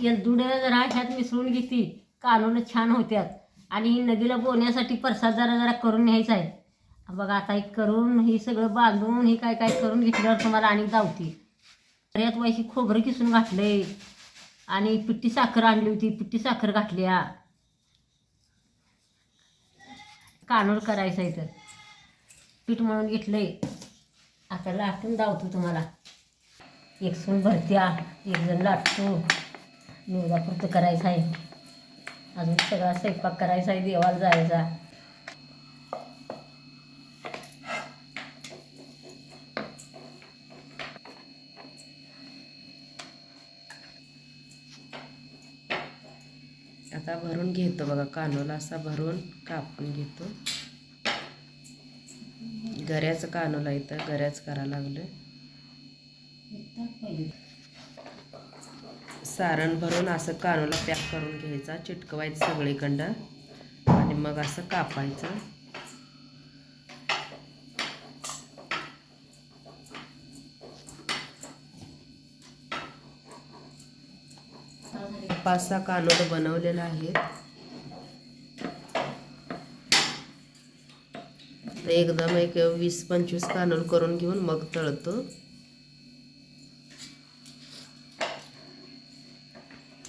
एलदुड्या जरा ह्यात मिसळून घेते. कानून छान होत्यात. आणि ही नदीला बोलण्यासाठी प्रसाद जरा जरा करून न्यायचा आहे. बघा आता हे करून हे सगळं बांधून हे काय काय करून घेतल्यावर तुम्हाला आणि जावती तर यात खोबरं किसून घातलंय. आणि पिट्टी साखर आणली होती. पिट्टी साखर घातल्या. कानूर करायचं आहे तर. पीठ म्हणून घेतलंय. आता लाटून धावतो तुम्हाला. एक सून भरत्या एक जण लाटतो. निवदापुरतं करायचं आहे. अजून सगळा स्वयंपाक करायचा आहे देवाला जायचा. आता भरून घेतो बघा कानोला असा भरून कापून घेतो. गऱ्याचं कानोला इथं गऱ्याच करायला लागलं सारण भरून असं कानोला पॅक करून घ्यायचा चिटकवायचं सगळीकडं आणि मग असं कापायचं. पाच सहा कानोलं बनवलेलं आहे एकदम एक वीस पंचवीस कानोल करून घेऊन मग तळतो.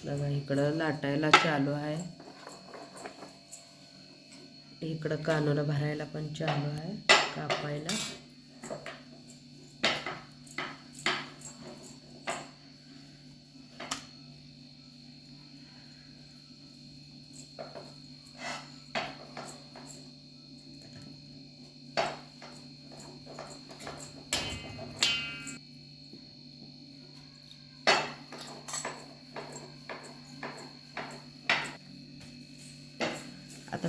बघा इकडं लाटायला चालू आहे. इकडं कानोला भरायला पण चालू आहे कापायला.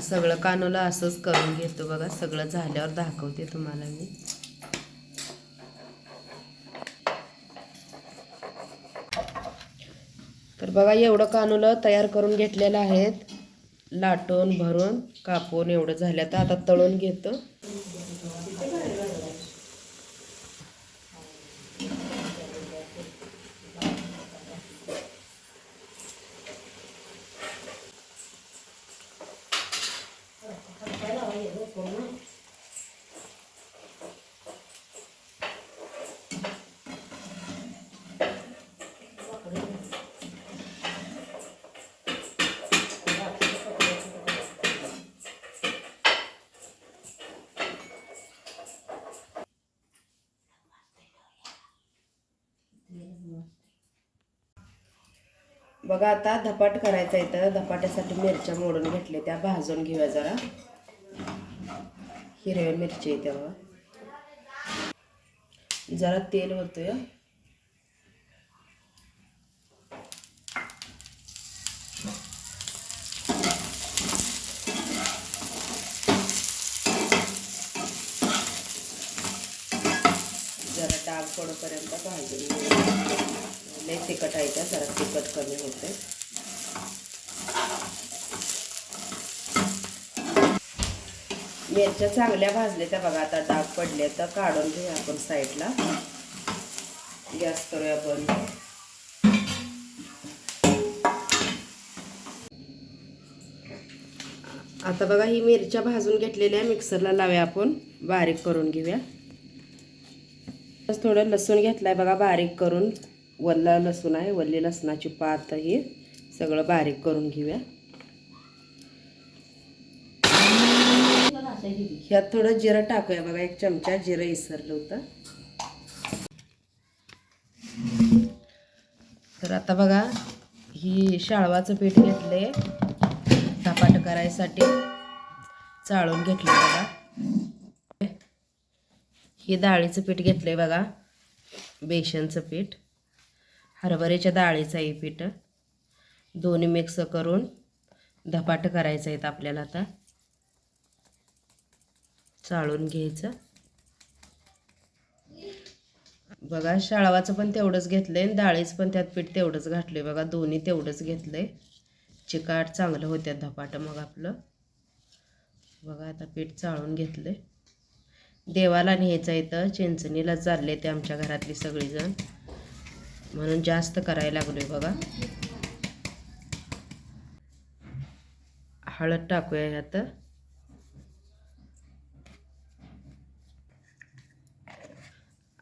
आता सगळं कानोला असंच करून घेतो बघा. सगळं झाल्यावर दाखवते तुम्हाला मी. तर बघा एवढं कानोलं तयार करून घेतलेलं आहेत. लाटून भरून कापून एवढं झालं. तर आता तळून घेतो. बघा आता धपाट करायचा इथं. धपाट्यासाठी मिरच्या मोडून घेतल्या त्या भाजून घेऊया जरा. हिरव्या मिरची आहे बघा. जरा तेल होतोय जरा डाग पडोपर्यंत भाजून घेऊया. लय तिखट आहे त्या जरा तिखट कमी होते म्हणजे मिरच्या चांगल्या भाजल्या त्या बघा आता डाग पडले तर काढून घेऊया आपण साईडला. गॅस करूया बंद. आता बघा ही मिरच्या भाजून घेतलेल्या मिक्सरला लावूया आपण. बारीक करून घेऊया. थोडं लसूण घेतलाय बघा बारीक करून. वल्ला लसूण आहे वल्ली लसणाची पात ही सगळं बारीक करून घेऊया. ह्यात थोडं जिरं टाकूया बघा एक चमचा जिरं इसरलं होतं. तर आता बघा ही शाळवाचं पीठ घेतले धपाट करायसाठी चाळून घेतलं बघा. हे डाळीचं पीठ घेतलंय बघा बेसनचं पीठ. हरभऱ्याच्या डाळीचं आहे पीठ. दोन्ही मिक्स करून धपाट करायचं आहेत आपल्याला आता. चाळून घ्यायचं. बघा शाळवाचं पण तेवढंच घेतलं आहे डाळीचं पण त्यात पीठ तेवढंच घातलं आहे बघा दोन्ही तेवढंच घेतलं आहे चिकाट चांगलं होत्या धपाटं मग आपलं. बघा आता पीठ चाळून घेतलं आहे देवाला न्यायचं इथं. चिंचणीला चालले ते आमच्या घरातली सगळीजण. म्हणून जास्त करायला लागलो आहे बघा. हळद टाकूया ह्यात.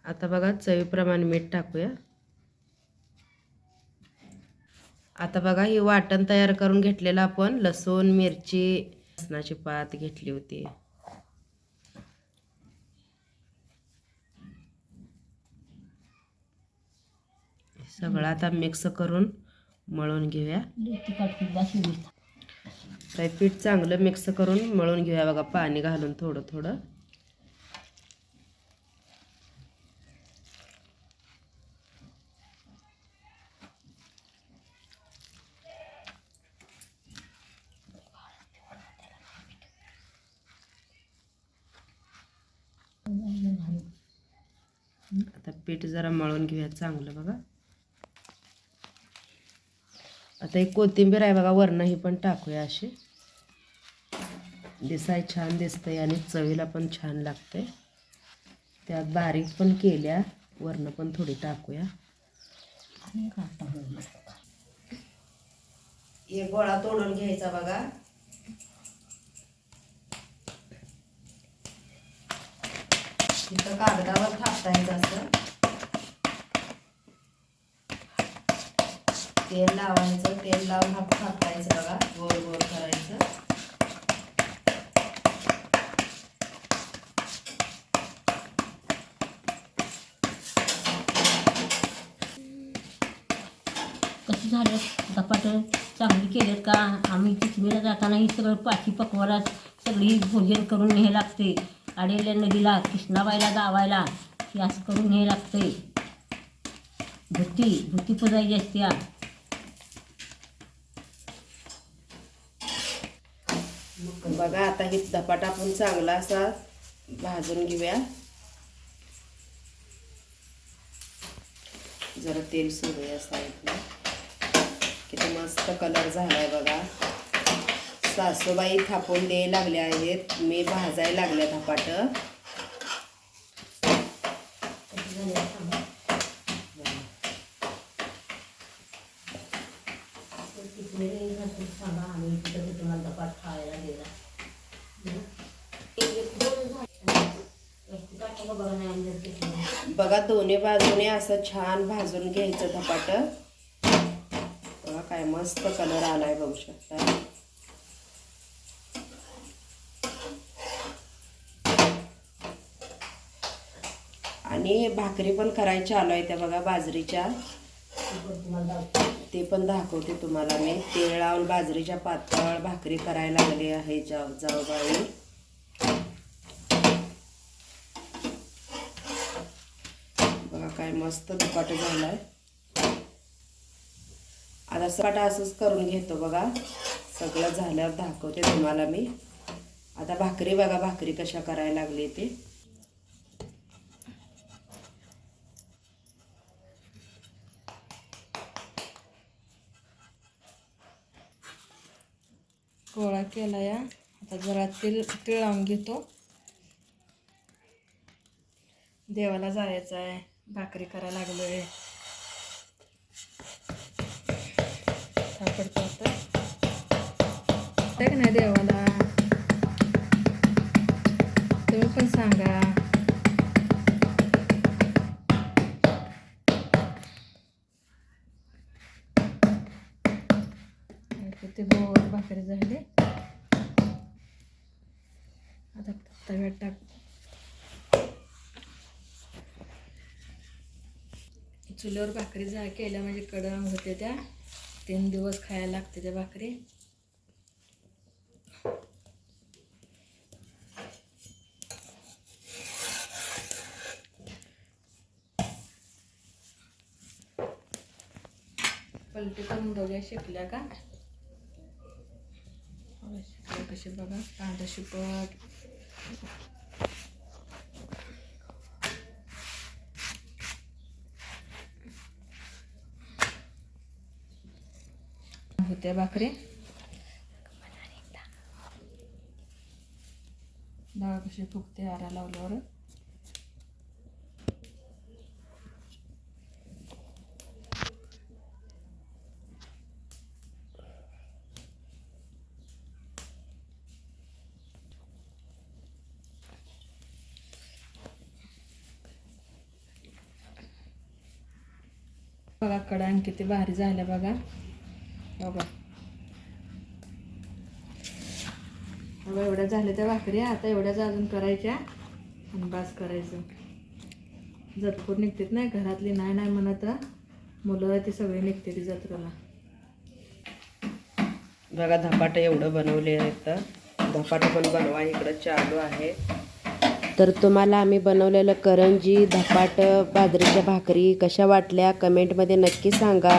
आता बघा चवीप्रमाणे मीठ टाकूया. आता बघा हे वाटण तयार करून घेतलेलं आपण लसूण मिरची लसणाची पात घेतली होती. सगळं आता मिक्स करून मळून घेऊया. पीठ चांगलं मिक्स करून मळून घेऊया बघा पाणी घालून थोडं थोडं आता पीठ जरा मळून घेऊया चांगलं बघा. आता एक कोथिंबीर आहे बघा वरनं ही पण टाकूया अशी. दिसाय छान दिसतंय आणि चवीला पण छान लागते त्यात बारीक पण केल्या वरण पण थोडी टाकूया. एक गोळा तोडून घ्यायचा बघा. तिथं कागदावर थापटायचं असं. तेल लावायचं तेल लावून हात थापटायचं बघा. गोल गोल करायचं. कसं झालं? धपाट चांगली केलेत का? आम्ही चिचणीला जाताना ही सगळं पाठी पकवायला सगळी भोजन करून न्याय लागते. आडेल्या नदीला कृष्णाबाईला गावायला. हे असं करून न्यायला लागते. भुती भुती पुजायची असते बघा आता ही धपाटा आपण चांगला असा भाजून घेऊया. जरा तेल सोडूया साईडला. किती मस्त कलर झालाय बघा. सासूबाई थापून द्यायला लागल्या आहेत. मी भाजायला लागल्या धपाट कसं झालं सांगा. चिचणीला हे घालून सांगा आम्ही तिथं ते तुम्हाला धपाट खायला दिला हं? एक दोन झाले. एक टाकलं बघा दोन्ही बाजूने असं छान भाजून घ्यायचं धपाट. बघा काय मस्त कलर आलाय बघू शकता. आणि भाकरी पण करायची आलो आहे त्या बघा बाजरीच्या. ते पण दाखवते. तुम्हाला मी. तेल लावून बाजरीच्या पातळ भाकरी करायला लागली आहे जाऊ जाऊबाई बघा काय मस्त धपाट आहे आता सपाटा असंच करून घेतो बघा. सगळं झाल्यावर दाखवते तुम्हाला मी. आता भाकरी बघा भाकरी कशा करायला लागली ते. गोळा केला या. आता जरा तेल तीळ लावून घेतो. देवाला जायचं आहे भाकरी करायला लागलोय. सापडतो आता नाही देवाला. तुम्ही पण सांगा. ते गोड भाकरी झाली. आता तव्यात टाक चुलीवर भाकरी जा केल्या म्हणजे कडम होते त्या. तीन दिवस खायला लागते त्या भाकरी. पलटी करून बघूया शिकल्या का? शिकल्या कशी बघा कांदा शिपट होत्या भाकरी? डाळ कसे फुगते आरा लावल्यावर? बघा आणखी ते भारी झाल्या बघा. बघा. बघा एवढ्या झाल्या त्या भाकरी आता एवढ्याच अजून करायच्या. आणि बास करायचं. जतपूर निघतात नाही घरातली नाही नाही म्हणत मुलं ती सगळी निघते ती जत्रेला. बघा धपाटं एवढं बनवले आहेत धपाटं पण बनवा इकडं चालू आहे. तर तुम्हाला आम्ही बनवलेलं करंजी धपाटं बाजरीच्या भाकरी कशा वाटल्या कमेंटमध्ये नक्की सांगा.